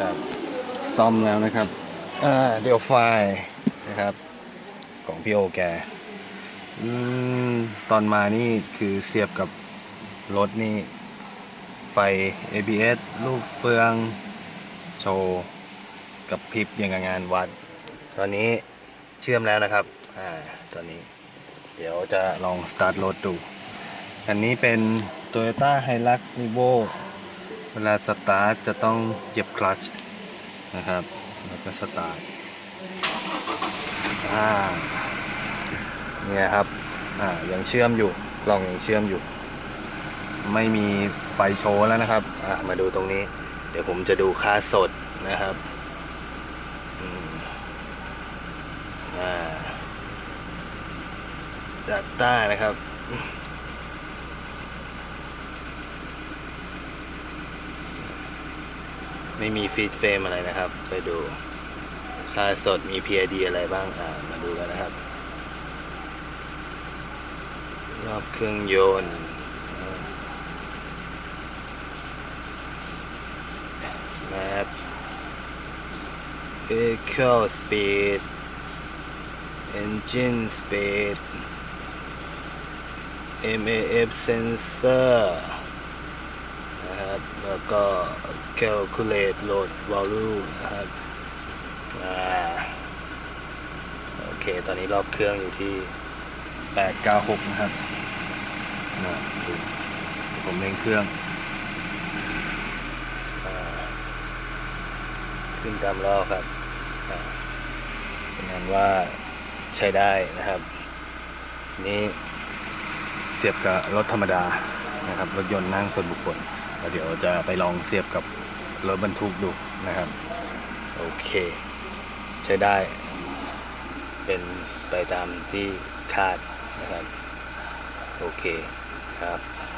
จากซ่อมแล้วนะครับอ่าเดี๋ยวไฟล์นะครับ ของพี่โอแกอตอนมานี่คือเสียบกับรถนี่ ไฟ ABS ลูกเฟือง โชว์กับพิบยังงานวัด ตอนนี้เชื่อมแล้วนะครับ อ่า ตอนนี้ เดี๋ยวจะลองสตาร์ทรถดู อันนี้เป็น Toyota Hilux Evo เวลาสตาร์ทจะต้องเหยียบคลัตช์นะครับแล้วก็สตาร์ทอ่าเนี่ยครับอ่ายังเชื่อมอยู่กล่องยังเชื่อมอยู่ ไม่มีไฟโชว์แล้วนะครับอ่ามาดูตรงนี้ เดี๋ยวผมจะดูค่าสดนะครับอืมอ่า Data นะครับ ไม่มีฟีดเฟรมอะไรนะครับ ไปดูค่าสดมี PID อะไรบ้างอ่ามาดูกันนะครับ รอบเครื่องยนต์แมป vehicle speed engine speed MAF sensor นะครับ แล้วก็ calculate load volume นะครับอโอเค ตอนนี้รอบเครื่องอยู่ที่ 896 นะครับนะดูผมเร่งเครื่องอขึ้นตามรอบครับเป็นนั้นว่าใช้ได้นะครับ นี่เสียบกับรถธรรมดานะครับ รถยนต์นั่งส่วนบุคคล แล้วเดี๋ยวจะไปลองเสียบกับรถบรรทุกดูนะครับ โอเค ใช้ได้ เป็นไปตามที่คาดนะครับ โอเคครับ